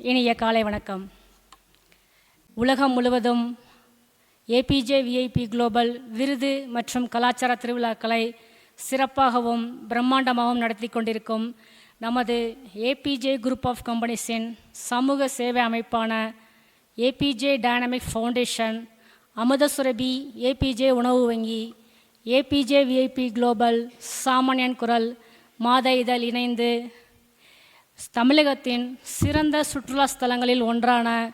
இனிய காலை வணக்கம். உலகம் முழுவதும் ஏபிஜே விஐபி குளோபல் விருது மற்றும் கலாச்சார திருவிழாக்களை சிறப்பாகவும் பிரம்மாண்டமாகவும் நடத்தி கொண்டிருக்கும் நமது ஏபிஜே குரூப் ஆஃப் கம்பெனிஸின் சமூக சேவை அமைப்பான APJ dynamic foundation Amudhasurabhi APJ உணவு வங்கி ஏபிஜே விஐபி குளோபல் சாமானியன் குரல் மாத இதழ் இணைந்து தமிழகத்தின் சிறந்த சுற்றுலா ஸ்தலங்களில் ஒன்றான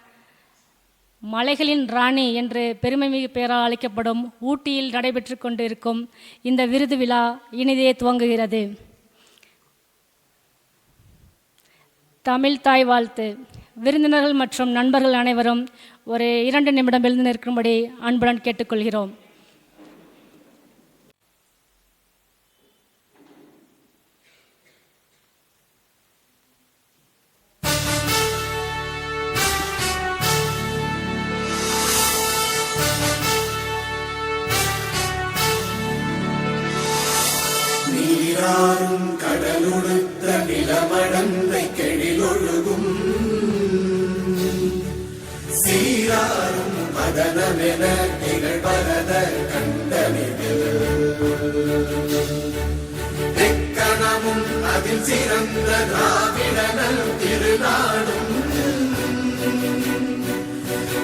மலைகளின் ராணி என்று பெருமைமிகு பெயரால் அழைக்கப்படும் ஊட்டியில் நடைபெற்று கொண்டிருக்கும் இந்த விருது விழா இனிதே துவங்குகிறது. தமிழ் தாய் வாழ்த்து. விருந்தினர்கள் மற்றும் நண்பர்கள் அனைவரும் ஒரு இரண்டு நிமிடம் எழுந்து நிற்கும்படி அன்புடன் கேட்டுக்கொள்கிறோம். ஒழுகும் சீராறும் மதனமென நிகழ்வரத கண்டனிதில் தெக்கணமும் அதில் சிறந்த திராவிடனல் திருநாடும்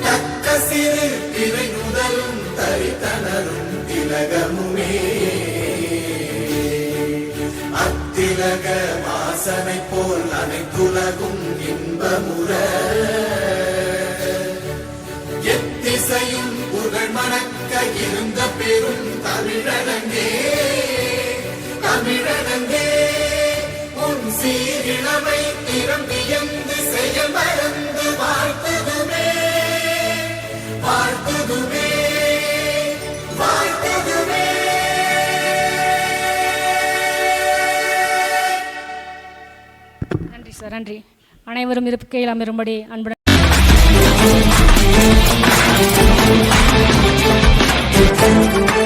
தக்க சிறு திரை வாசனை போல் அனைத்துலகும் இன்பமுற. எத்திசையும் புகழ் மணக்க இருந்த பெரும் தமிழனங்கே தமிழனங்கே உன் சீரிழமை திறம் வியந்து செயல் மறந்து வாழ்த்து நன்றி சார் நன்றி அனைவரும் இருக்கையில் அமரும்படி அன்புடன்